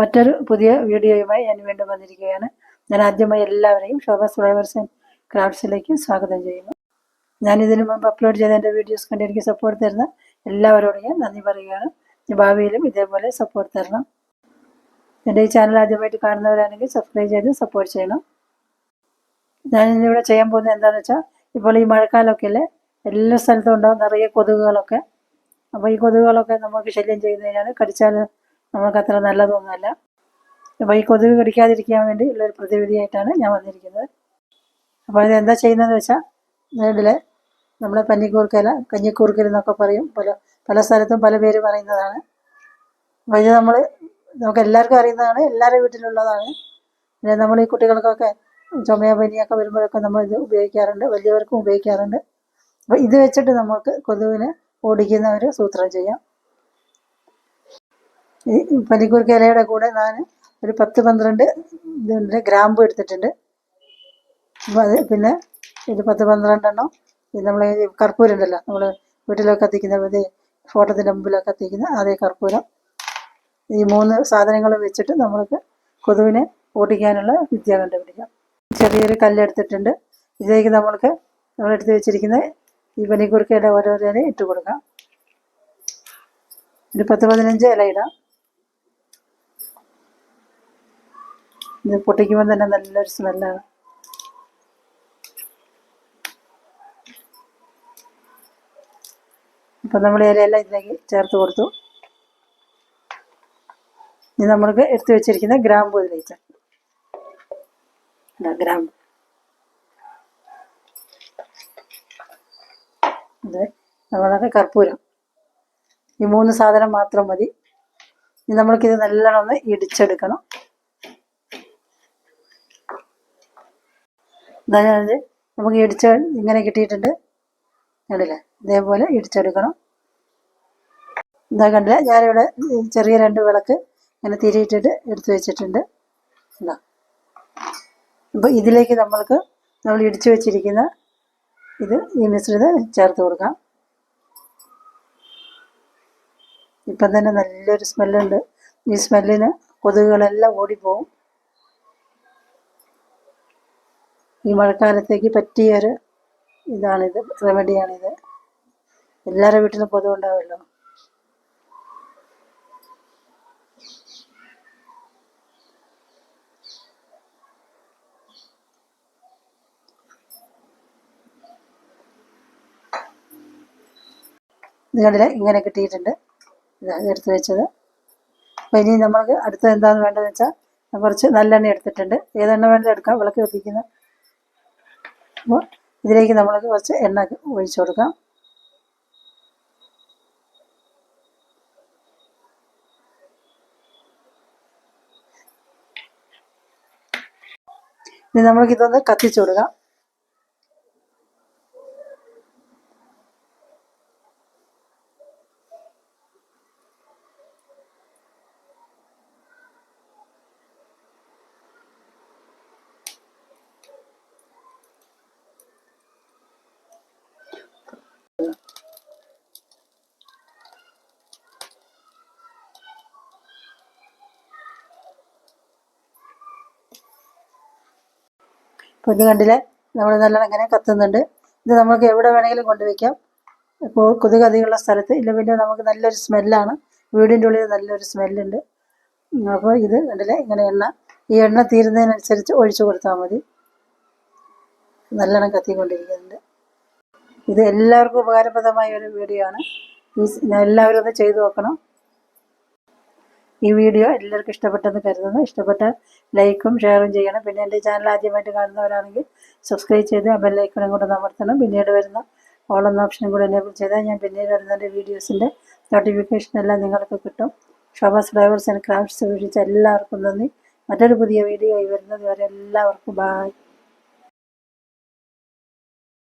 മറ്റൊരു പുതിയ വീഡിയോയുമായി ഞാൻ വീണ്ടും വന്നിരിക്കുകയാണ്. ഞാൻ ആദ്യമായി എല്ലാവരെയും ശോഭ ഫ്ലവേഴ്സ് ആൻഡ് ക്രാഫ്റ്റ്സിലേക്ക് സ്വാഗതം ചെയ്യുന്നു. ഞാൻ ഇതിനു മുമ്പ് അപ്ലോഡ് ചെയ്ത എന്റെ വീഡിയോസ് കണ്ട് എനിക്ക് സപ്പോർട്ട് തരുന്ന എല്ലാവരോടും ഞാൻ നന്ദി പറയുകയാണ്. ഭാവിയിലും ഇതേപോലെ സപ്പോർട്ട് തരണം. എന്റെ ഈ ചാനൽ ആദ്യമായിട്ട് കാണുന്നവരാണെങ്കിൽ സബ്സ്ക്രൈബ് ചെയ്ത് സപ്പോർട്ട് ചെയ്യണം. ഞാൻ ഇന്നിവിടെ ചെയ്യാൻ പോകുന്നത് എന്താണെന്ന് വെച്ചാൽ ഇപ്പോൾ ഈ മഴക്കാലമൊക്കെ അല്ലേ? എല്ലാ സ്ഥലത്തും ഉണ്ടാവും നിറയെ കൊതുകുകളൊക്കെ. അപ്പോൾ ഈ കൊതുകുകളൊക്കെ നമുക്ക് ശല്യം ചെയ്യുന്നതിനാണ് കടിച്ചാൽ നമുക്ക് അത്ര നല്ലതൊന്നുമല്ല. അപ്പോൾ ഈ കൊതുക് കടിക്കാതിരിക്കാൻ വേണ്ടി ഉള്ളൊരു പ്രതിവിധിയായിട്ടാണ് ഞാൻ വന്നിരിക്കുന്നത്. അപ്പോൾ ഇതെന്താ ചെയ്യുന്നതെന്ന് വെച്ചാൽ ഇതിൽ നമ്മളെ പഞ്ഞിക്കൂർക്കല കഞ്ഞിക്കൂർക്കൽ എന്നൊക്കെ പറയും. പല പല സ്ഥലത്തും പല പേര് പറയുന്നതാണ്. അപ്പോൾ ഇത് നമ്മൾ നമുക്ക് എല്ലാവർക്കും അറിയുന്നതാണ് എല്ലാവരുടെ വീട്ടിലുള്ളതാണ്. പിന്നെ നമ്മൾ ഈ കുട്ടികൾക്കൊക്കെ ചുമയോ പനിയൊക്കെ വരുമ്പോഴൊക്കെ നമ്മൾ ഇത് ഉപയോഗിക്കാറുണ്ട് വലിയവർക്കും ഉപയോഗിക്കാറുണ്ട്. അപ്പോൾ ഇത് വെച്ചിട്ട് നമുക്ക് കൊതുവിനെ ഓടിക്കുന്ന ഒരു സൂത്രം ചെയ്യാം. ഈ പനിക്കൂർക്ക ഇലയുടെ കൂടെ ഞാൻ ഒരു പത്ത് പന്ത്രണ്ട് ഇതിന്റെ ഗ്രാമ്പു എടുത്തിട്ടുണ്ട്. അത് പിന്നെ ഇത് പത്ത് പന്ത്രണ്ടെണ്ണം ഇത് നമ്മൾ കർപ്പൂരം ഉണ്ടല്ലോ നമ്മൾ വീട്ടിലൊക്കെ കത്തിക്കുന്ന ഇത് ഫോട്ടോത്തിന്റെ മുമ്പിലൊക്കെ കത്തിക്കുന്ന അതേ കർപ്പൂരം. ഈ മൂന്ന് സാധനങ്ങൾ വെച്ചിട്ട് നമ്മൾക്ക് കൊതുവിനെ ഓടിക്കാനുള്ള വിദ്യ കണ്ടുപിടിക്കാം. ചെറിയൊരു കല്ലെടുത്തിട്ടുണ്ട് ഇതിലേക്ക് നമ്മൾക്ക് നമ്മളെടുത്ത് വെച്ചിരിക്കുന്ന ഈ പനിക്കുറുക്കയുടെ ഓരോരോ ഇട്ട് കൊടുക്കാം. ഒരു പത്ത് പതിനഞ്ച് ഇല ഇടാം. ഇത് പൊട്ടിക്കുമ്പോൾ തന്നെ നല്ലൊരു സ്മെല്ലാണ് അപ്പം നമ്മൾ ഇലയെല്ലാം ഇതിലേക്ക് ചേർത്ത് കൊടുത്തു. ഇനി നമ്മൾക്ക് എടുത്തു വെച്ചിരിക്കുന്ന ഗ്രാമ്പു ഇതിലേക്ക്. ചേർത്ത് ഗ്രാമ്പു. ഇത് നമ്മളത് കർപ്പൂരം. ഈ മൂന്ന് സാധനം മാത്രം മതി. ഇനി നമ്മൾക്കിത് നല്ലോണം ഒന്ന് ഇടിച്ചെടുക്കണം. അതായത് നമുക്ക് ഇടിച്ച ഇങ്ങനെ കിട്ടിയിട്ടുണ്ട്. കണ്ടില്ലേ? ഇതേപോലെ ഇടിച്ചെടുക്കണം. എന്താ കണ്ടില്ല? ഞാനിവിടെ ചെറിയ രണ്ട് വിളക്ക് ഇങ്ങനെ തിരിയിട്ടിട്ട് എടുത്തു വെച്ചിട്ടുണ്ട്. എന്താ അപ്പോൾ ഇതിലേക്ക് നമ്മൾക്ക് നമ്മൾ ഇടിച്ചു വെച്ചിരിക്കുന്ന ഇത് ഈ മിശ്രിതം ചേർത്ത് കൊടുക്കാം. ഇപ്പം തന്നെ നല്ലൊരു സ്മെല്ലുണ്ട്. ഈ സ്മെല്ലിന് കൊതുകുകളെല്ലാം ഓടിപ്പോവും. ഈ മഴക്കാലത്തേക്ക് പറ്റിയൊരു ഇതാണിത് റെമഡിയാണിത് എല്ലാവരുടെ വീട്ടിലും പൊതുവെ ഉണ്ടാവുമല്ലോ നിങ്ങളുടെ ഇങ്ങനെ കിട്ടിയിട്ടുണ്ട്. എടുത്ത് വെച്ചത്. അപ്പോൾ ഇനി നമ്മൾക്ക് അടുത്തത് എന്താണെന്ന് വേണ്ടതെന്ന് വെച്ചാൽ കുറച്ച് നല്ലെണ്ണ എടുത്തിട്ടുണ്ട്. ഏതെണ്ണ വേണ്ടത് എടുക്കാം. വിളക്ക് കത്തിക്കുന്ന അപ്പോൾ ഇതിലേക്ക് നമ്മൾ കുറച്ച് എണ്ണ ഒഴിച്ചു കൊടുക്കാം. ഇനി നമ്മൾക്ക് ഇതൊന്ന് കത്തിച്ചു കൊടുക്കാം. ഇപ്പോൾ ഇത് കണ്ടില്ലേ? നമ്മൾ നല്ലോണം ഇങ്ങനെ കത്തുന്നുണ്ട്. ഇത് നമുക്ക് എവിടെ വേണമെങ്കിലും കൊണ്ടുവയ്ക്കാം. കൊതുക് അധികമുള്ള സ്ഥലത്ത്. ഇല്ല പിന്നെ നമുക്ക് നല്ലൊരു സ്മെല്ലാണ്. വീടിന്റെ ഉള്ളിൽ നല്ലൊരു സ്മെല്ലുണ്ട്. അപ്പോൾ ഇത് കണ്ടില്ലേ? ഇങ്ങനെ എണ്ണ. ഈ എണ്ണ തീരുന്നതിനനുസരിച്ച് ഒഴിച്ചു കൊടുത്താൽ മതി. നല്ലോണം കത്തിക്കൊണ്ടിരിക്കുന്നുണ്ട്. ഇത് എല്ലാവർക്കും ഉപകാരപ്രദമായ ഒരു വീഡിയോ ആണ്. എല്ലാവരും ഒന്ന് ചെയ്തു നോക്കണം. ഈ വീഡിയോ എല്ലാവർക്കും ഇഷ്ടപ്പെട്ടെന്ന് കരുതുന്നു. ഇഷ്ടപ്പെട്ടാൽ ലൈക്കും ഷെയറും ചെയ്യണം. പിന്നെ എന്റെ ചാനൽ ആദ്യമായിട്ട് കാണുന്നവരാണെങ്കിൽ സബ്സ്ക്രൈബ് ചെയ്ത് ബെല്ലൈക്കണും കൂടെ അമർത്തണം. പിന്നീട് വരുന്ന ഓൾ എന്ന ഓപ്ഷനും കൂടെ എനേബിൾ ചെയ്താൽ ഞാൻ പിന്നീട് വരുന്ന എന്റെ വീഡിയോസിന്റെ നോട്ടിഫിക്കേഷൻ എല്ലാം നിങ്ങൾക്ക് കിട്ടും. ഷോബാസ് ഡ്രൈവേഴ്സ് ആൻഡ് ക്രാഫ്റ്റ്സ് വീക്ഷിച്ച എല്ലാവർക്കും നന്ദി. മറ്റൊരു പുതിയ വീഡിയോ ആയി വരുന്നത് വരെ എല്ലാവർക്കും ബായ്